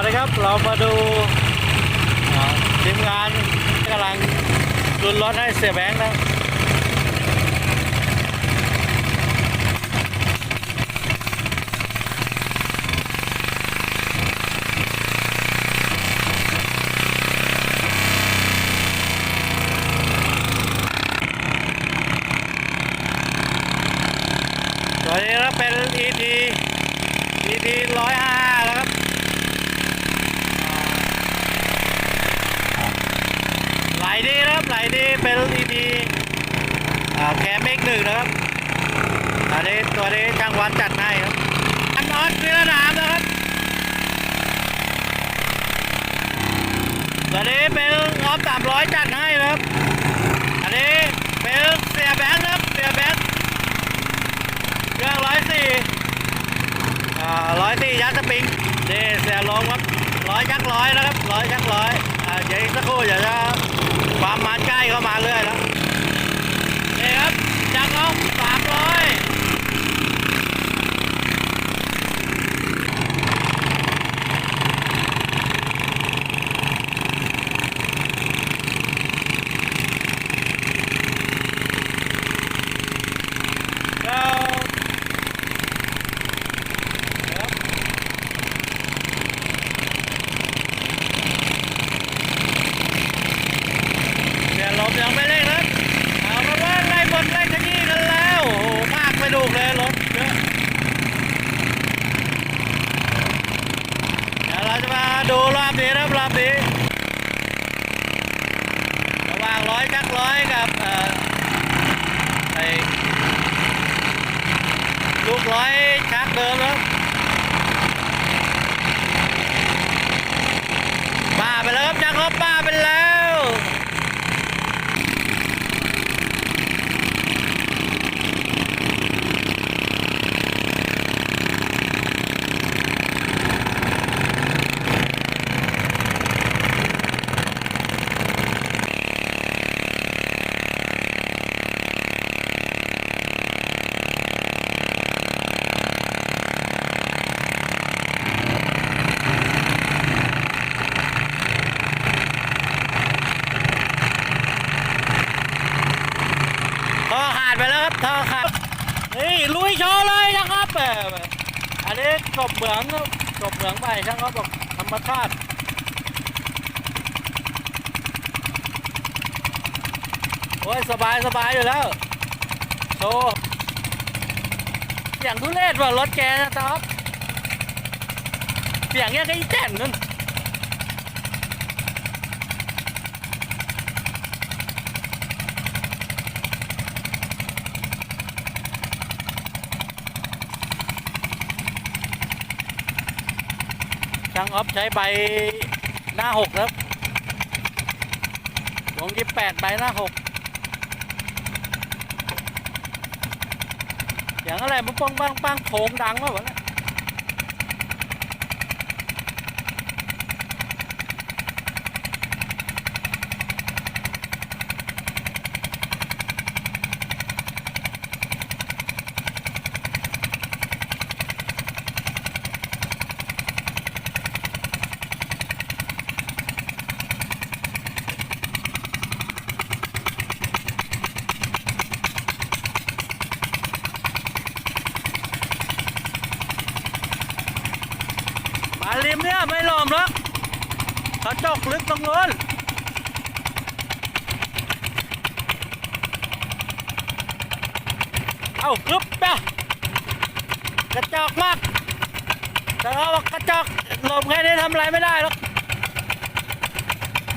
วัสดีครับ เรามาดูทีมงานกำลังรุนรถให้เสียแบงค์นะตัวนี้เราเป็น ET ET 150 ดีนะครับไหลดีเป็น ED อ่าแคมเอกหนึ่งนะครับอันนี้ตัวนี้ทางวัดจัดให้ครับอันออสนิรนามนะครับตัวนี้เป็นงอบสามร้อยจัดให้นะครับอันนี้เป็นเสียแบงค์นะครับเสียแบงค์เครื่องร้อยสี่อ่าร้อยสี่ยัดสปริงนี่เสียลงครับร้อยยักร้อยนะครับร้อยยักร้อยอ่าเดี๋ยวอีกสักครู่เดี๋ยวจะ ความมาใกล้เข้ามาเรื่อยแล้วนี่ครับยักษ์ลงสามร้อยเสียลมยังไม่เร่งนะเอาเป็นว่าไล่บนไล่ขยี้กันแล้วโอ้โหมากไม่ดูเลยรถเยอะเดี๋ยวเราจะมาดูรอบนี้นะครับรอบนี้ระหว่างร้อยชักร้อยกับเอ่อไอ้ลูก ร้อยชักเดิมแล้วป้าไปแล้วครับจังครับป้าไปแล้ว ท่อขาดไปแล้วครับท่อขาดนี่ลุยโชว์เลยนะครับเอออันนี้ กบเหมืองกบเหมืองไปช่างเขาบอกธรรมชาติโอ้ยสบายสบายอยู่แล้วโชว์อย่างทุเรศว่ารถแกนะครับเสียงเงี้ยก็อีแจ่นนั่น ช่างออฟใช้ใบหน้าหกครับวงที่แปดใบหน้าหกอย่างอะไรมันปังปังปังโถงดังวะวะเนี่ย ริมเนี่ยไม่หลอมหรอกเขาจกลึกตรงนู้นเอากึบปะกระจอกมากแต่เขาบอกกระจอกลมแค่นี้ทำอะไรไม่ได้หรอก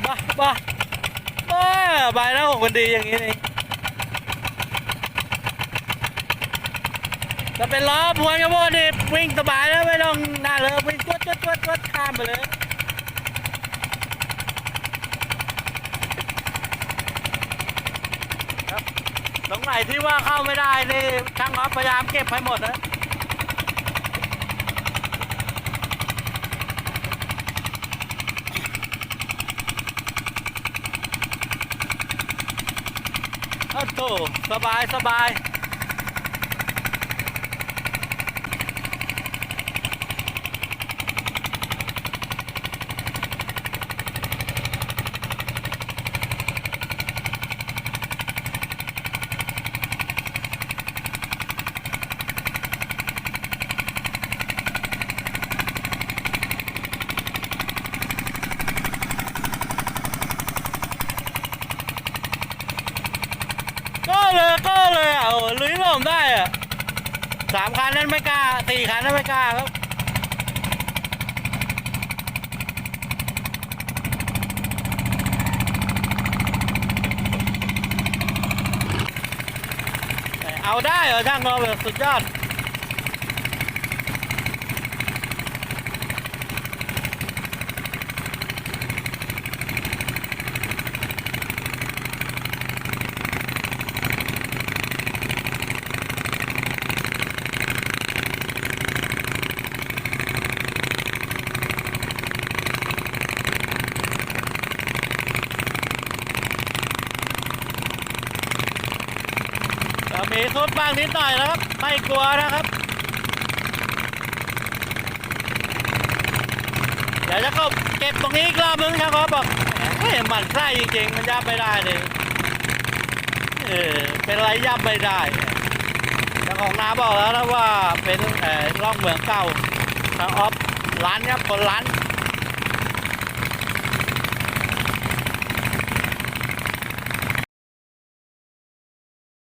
บ้าบ้าบ้าใบหน้าหกมันดีอย่างนี้นี่ ถ้าเป็นล้อพวนกระโบนี่วิ่งสบายแล้วไม่ต้องหน้าเลยวิ่งจวดจวดจวดจวดข้ามไปเลยครับตรงไหนที่ว่าเข้าไม่ได้นี่ช่างออฟพยายามเก็บให้หมดนะโอ้โหสบายสบาย สามคันนั้นไม่กล้าสี่คันนั้นไม่กล้าครับเอาได้เหรอช่างเราแบบสุดยอด ก็มีซุดบ้างนิดหน่อยนะครับ ไม่กลัวนะครับ เดี๋ยวจะก็เก็บตรงนี้อีกรอบนึงครับเขาบอกเฮ้ยมันไส้จริงๆ มันยับไม่ได้เลยเออเป็นไรยับไม่ได้เจ้าของนาบอกแล้วนะว่าเป็นเอ่อร่องเหมืองเก่าทางออฟร้านครับคนร้าน